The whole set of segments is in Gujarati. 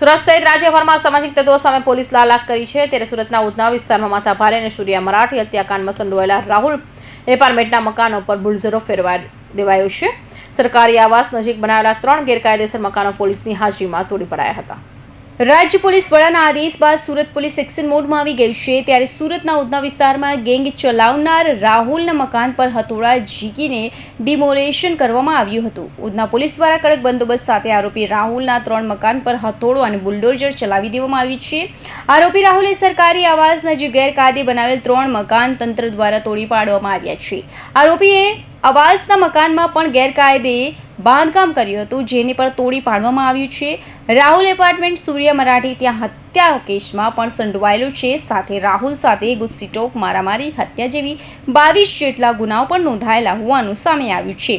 સુરત સહિત રાજ્યભરમાં સામાજિક તત્વો સામે પોલીસ લાલાક કરી છે. ત્યારે સુરતના ઉધના વિસ્તારમાં માથા ભારે અને સૂર્યા મરાઠી હત્યાકાંડમાં સંડોવાયેલા રાહુલ એપાર્ટમેન્ટના મકાનો પર બુલઝરો ફેરવા દેવાયો છે. સરકારી આવાસ નજીક બનાવેલા ત્રણ ગેરકાયદેસર મકાનો પોલીસની હાજરીમાં તોડી પડાયા હતા. રાજ્ય પોલીસ વડાના આદેશ બાદ સુરત પોલીસ એક્શન મોડમાં આવી ગયું છે. ત્યારે સુરતના ઉધના વિસ્તારમાં ગેંગ ચલાવનાર રાહુલના મકાન પર હથોડા ઝીકીને ડિમોલેશન કરવામાં આવ્યું હતું. ઉધના પોલીસ દ્વારા કડક બંદોબસ્ત સાથે આરોપી રાહુલના ત્રણ મકાન પર હથોડો અને બુલડોઝર ચલાવી દેવામાં આવ્યું છે. આરોપી રાહુલે સરકારી આવાસ નજીક ગેરકાયદે બનાવેલ ત્રણ મકાન તંત્ર દ્વારા તોડી પાડવામાં આવ્યા છે. આરોપીએ આવાસના મકાનમાં પણ ગેરકાયદે બાંધકામ કર્યું હતું, જેને પણ તોડી પાડવામાં આવ્યું છે. રાહુલ એપાર્ટમેન્ટ સૂર્ય મરાઠી ત્યાં હત્યા કેસમાં પણ સંડોવાયેલું છે. સાથે રાહુલ સાથે ગુસ્સીટોક મારામારી, હત્યા જેવી બાવીસ જેટલા ગુનાઓ પણ નોંધાયેલા હોવાનું સામે આવ્યું છે.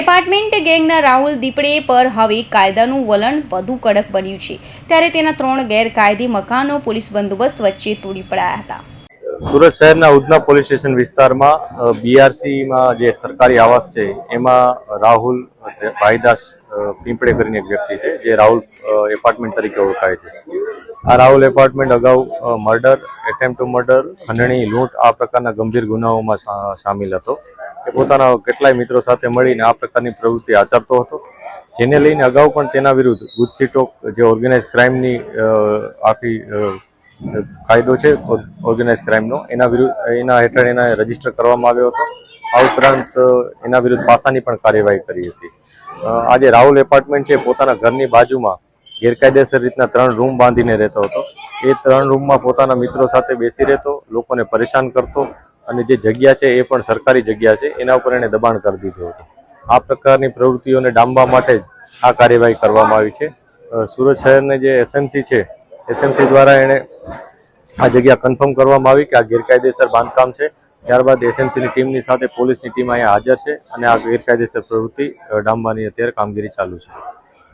એપાર્ટમેન્ટ ગેંગના રાહુલ દીપડે પર હવે કાયદાનું વલણ વધુ કડક બન્યું છે. ત્યારે તેના ત્રણ ગેરકાયદે મકાનો, પોલીસ બંદોબસ્ત વચ્ચે તોડી પડાયા હતા. સુરત શહેરના ઉધના પોલીસ સ્ટેશન વિસ્તારમાં બીઆરસીમાં જે સરકારી આવાસ છે, એમાં રાહુલ ભાઈદાસ પીંપળે કરીને એક વ્યક્તિ છે, જે રાહુલ એપાર્ટમેન્ટ તરીકે ઓળખાય છે. આ રાહુલ એપાર્ટમેન્ટ અગાઉ મર્ડર એટેમ્પ ટુ મર્ડર ખંડણી, લૂંટ, આ પ્રકારના ગંભીર ગુનાઓમાં સામેલ હતો. એ પોતાના કેટલાય મિત્રો સાથે મળીને આ પ્રકારની પ્રવૃત્તિ આચરતો હતો. જેને લઈને અગાઉ પણ તેના વિરુદ્ધ ગુજસીટોક જે ઓર્ગેનાઇઝ ક્રાઇમની આખી કાયદો છે ઓર્ગેનાઇઝ ક્રાઇમનો એના વિરુદ્ધ એના હેઠળ એના રજિસ્ટર કરવામાં આવ્યો હતો. આ ઉપરાંત એના વિરુદ્ધ પાસાની પણ કાર્યવાહી કરી હતી. અ, આ જે રાહુલ એપાર્ટમેન્ટ છે પોતાના ઘરની બાજુમાં ગેરકાયદેસર રીતના ત્રણ રૂમ બાંધીને રહેતો હતો. એ ત્રણ રૂમમાં પોતાના મિત્રો સાથે બેસી રહેતો લોકોને પરેશાન કરતો અને જે જગ્યા છે એ પણ સરકારી જગ્યા છે એના ઉપર એણે દબાણ કરી દીધું હતું. આ પ્રકારની પ્રવૃત્તિઓને ડામવા માટે જ આ કાર્યવાહી કરવામાં આવી છે. સુરત શહેરને જે એસએમસી છે એસએમસી દ્વારા એણે આ જગ્યા કન્ફર્મ કરવામાં આવી કે આ ગેરકાયદેસર બાંધકામ છે. ત્યારબાદ એસએમસીની ટીમની સાથે પોલીસની ટીમ અહીંયા હાજર છે અને આ ગેરકાયદેસર પ્રવૃત્તિ ડામવાની અત્યારે કામગીરી ચાલુ છે.